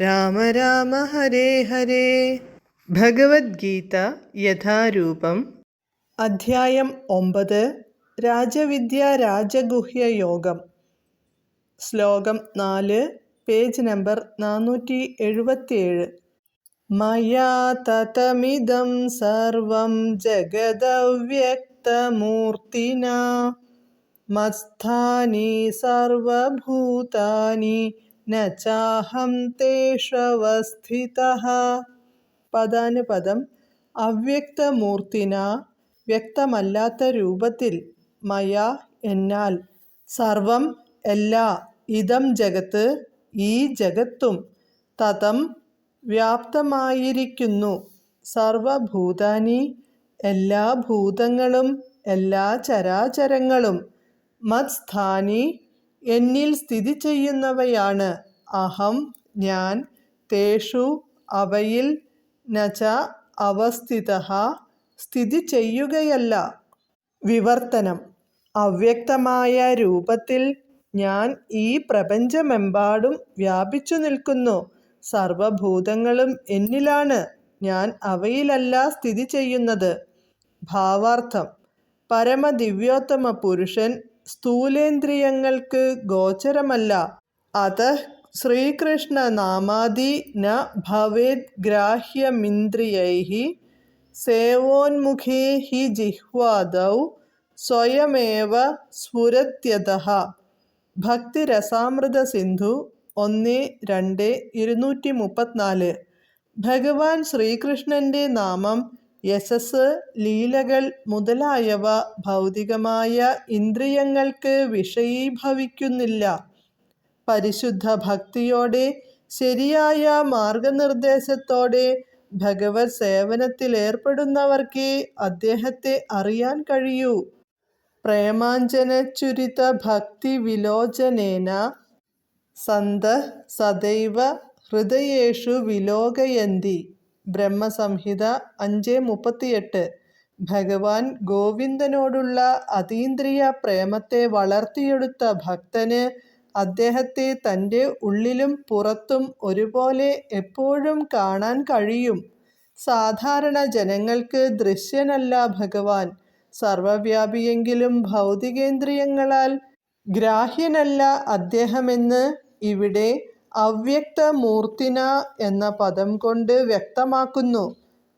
രാമ രാമ ഹരേ ഹരേ. ഭഗവത്ഗീത യഥാരൂപം. അധ്യായം ഒമ്പത്. രാജവിദ്യ രാജഗുഹ്യ യോഗം. ശ്ലോകം നാല്. പേജ് നമ്പർ നാനൂറ്റി എഴുപത്തിയേഴ്. മയാ തതമിദം സർവം ജഗദവ്യക്തമൂർത്തിന. മത്സ്ഥാനി സർവഭൂതാനി ന ചാഹം പദാനുപദം അവ്യക്തമൂർത്തിന വ്യക്തമല്ലാത്ത രൂപത്തിൽ മയ എന്നാൽ സർവം എല്ലാ ഇതം ജഗത്ത് ഈ ജഗത്തും തതം വ്യാപ്തമായിരിക്കുന്നു. സർവഭൂതാനി എല്ലാ ഭൂതങ്ങളും എല്ലാ ചരാചരങ്ങളും മത്സ്ഥാനി എന്നിൽ സ്ഥിതി ചെയ്യുന്നവയാണ്. അഹം ഞാൻ തേഷു അവയിൽ നച അവസ്ഥിത സ്ഥിതി ചെയ്യുകയല്ല. വിവർത്തനം. അവ്യക്തമായ രൂപത്തിൽ ഞാൻ ഈ പ്രപഞ്ചമെമ്പാടും വ്യാപിച്ചു നിൽക്കുന്നു. സർവഭൂതങ്ങളും എന്നിലാണ് ഞാൻ അവയിലല്ല സ്ഥിതി ചെയ്യുന്നത്. ഭാവാർത്ഥം. പരമദിവ്യോത്തമ പുരുഷൻ സ്ഥൂലേന്ദ്രിയങ്ങൾക്ക് ഗോചരമല്ല. അത് ശ്രീകൃഷ്ണ നാമാദി ന ഭവേത് ഗ്രാഹ്യമിന്ദ്രിയൈ സേവോന്മുഖേ ഹി ജിഹ്വാദൗ സ്വയമേവ സ്ഫുരത്യത. ഭക്തിരസാമൃത സിന്ധു ഒന്ന് രണ്ട് ഇരുന്നൂറ്റി മുപ്പത്തിനാല് ഭഗവാൻ ശ്രീകൃഷ്ണന്റെ നാമം യശസ് ലീലകൾ മുതലായവ ഭൗതികമായ ഇന്ദ്രിയങ്ങൾക്ക് വിഷയീഭവിക്കുന്നില്ല. പരിശുദ്ധ ഭക്തിയോടെ ശരിയായ മാർഗനിർദ്ദേശത്തോടെ ഭഗവത് സേവനത്തിലേർപ്പെടുന്നവർക്ക് അദ്ദേഹത്തെ അറിയാൻ കഴിയൂ. പ്രേമാഞ്ജനച്ചുരിത ഭക്തി വിലോചനേന സന്ത സദൈവ ഹൃദയേഷു വിലോകയന്തി. ബ്രഹ്മസംഹിത അഞ്ച് മുപ്പത്തിയെട്ട്. ഭഗവാൻ ഗോവിന്ദനോടുള്ള അതീന്ദ്രിയ പ്രേമത്തെ വളർത്തിയെടുത്ത ഭക്തന് അദ്ദേഹത്തെ തന്റെ ഉള്ളിലും പുറത്തും ഒരുപോലെ എപ്പോഴും കാണാൻ കഴിയും. സാധാരണ ജനങ്ങൾക്ക് ദൃശ്യനല്ല ഭഗവാൻ. സർവവ്യാപിയെങ്കിലും ഭൗതികേന്ദ്രിയങ്ങളാൽ ഗ്രാഹ്യനല്ല അദ്ദേഹമെന്ന് ഇവിടെ അവ്യക്തമൂർത്തിന എന്ന പദം കൊണ്ട് വ്യക്തമാക്കുന്നു.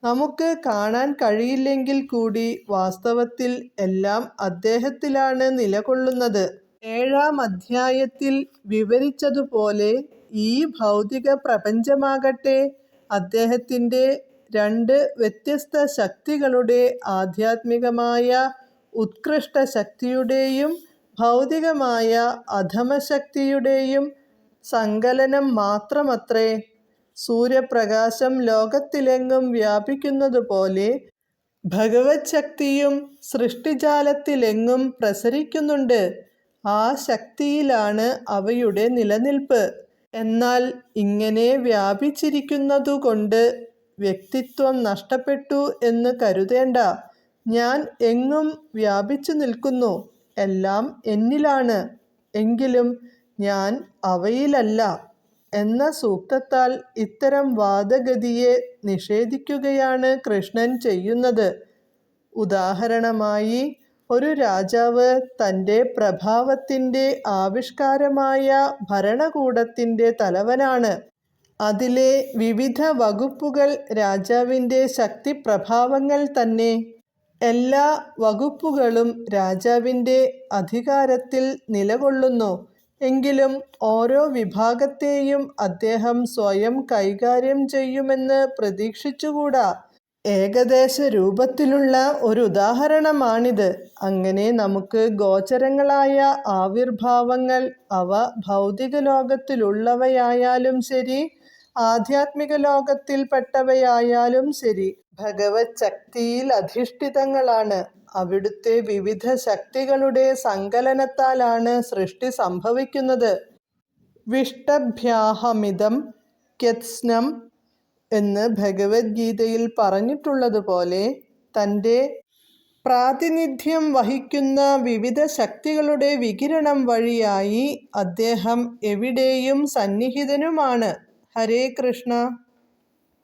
നമുക്ക് കാണാൻ കഴിയില്ലെങ്കിൽ കൂടി വാസ്തവത്തിൽ എല്ലാം അദ്ദേഹത്തിലാണ് നിലകൊള്ളുന്നത്. ഏഴാം അധ്യായത്തിൽ വിവരിച്ചതുപോലെ ഈ ഭൗതിക പ്രപഞ്ചമാകട്ടെ അദ്ദേഹത്തിന്റെ രണ്ട് വ്യത്യസ്ത ശക്തികളുടെ ആധ്യാത്മികമായ ഉത്കൃഷ്ട ശക്തിയുടെയും ഭൗതികമായ അധമശക്തിയുടെയും സങ്കലനം മാത്രമത്രേ. സൂര്യപ്രകാശം ലോകത്തിലെങ്ങും വ്യാപിക്കുന്നതുപോലെ ഭഗവത് ശക്തിയും സൃഷ്ടിജാലത്തിലെങ്ങും പ്രസരിക്കുന്നുണ്ട്. ആ ശക്തിയിലാണ് അവയുടെ നിലനിൽപ്പ്. എന്നാൽ ഇങ്ങനെ വ്യാപിച്ചിരിക്കുന്നതുകൊണ്ട് വ്യക്തിത്വം നഷ്ടപ്പെട്ടു എന്ന് കരുതേണ്ട. ഞാൻ എങ്ങും വ്യാപിച്ചു നിൽക്കുന്നു. എല്ലാം എന്നിലാണ്. എങ്കിലും ഞാൻ അവയിലല്ല എന്ന സൂക്തത്താൽ ഇത്തരം വാദഗതിയെ നിഷേധിക്കുകയാണ് കൃഷ്ണൻ ചെയ്യുന്നത്. ഉദാഹരണമായി ഒരു രാജാവ് തന്റെ പ്രഭാവത്തിന്റെ ആവിഷ്കാരമായ ഭരണകൂടത്തിന്റെ തലവനാണ്. അതിലെ വിവിധ വകുപ്പുകൾ രാജാവിന്റെ ശക്തി പ്രഭാവങ്ങൾ തന്നെ. എല്ലാ വകുപ്പുകളും രാജാവിന്റെ അധികാരത്തിൽ നിലകൊള്ളുന്നു. എങ്കിലും ഓരോ വിഭാഗത്തെയും അദ്ദേഹം സ്വയം കൈകാര്യം ചെയ്യുമെന്ന് പ്രതീക്ഷിച്ചുകൂടാ. ഏകദേശ രൂപത്തിലുള്ള ഒരു ഉദാഹരണമാണിത്. അങ്ങനെ നമുക്ക് ഗോചരങ്ങളായ ആവിർഭാവങ്ങൾ അവ ഭൗതിക ലോകത്തിലുള്ളവയായാലും ശരി ആധ്യാത്മിക ലോകത്തിൽപ്പെട്ടവയായാലും ശരി ഭഗവത് ശക്തിയിൽ അധിഷ്ഠിതങ്ങളാണ്. അവിടുത്തെ വിവിധ ശക്തികളുടെ സങ്കലനത്താലാണ് സൃഷ്ടി സംഭവിക്കുന്നത്. വിഷ്ടഭ്യാഹമിതം കെത്സ്നം എന്ന് ഭഗവത്ഗീതയിൽ പറഞ്ഞിട്ടുള്ളതുപോലെ തന്റെ പ്രാതിനിധ്യം വഹിക്കുന്ന വിവിധ ശക്തികളുടെ വികിരണം വഴിയായി അദ്ദേഹം എവിടെയും സന്നിഹിതനുമാണ്. ഹരേ കൃഷ്ണ.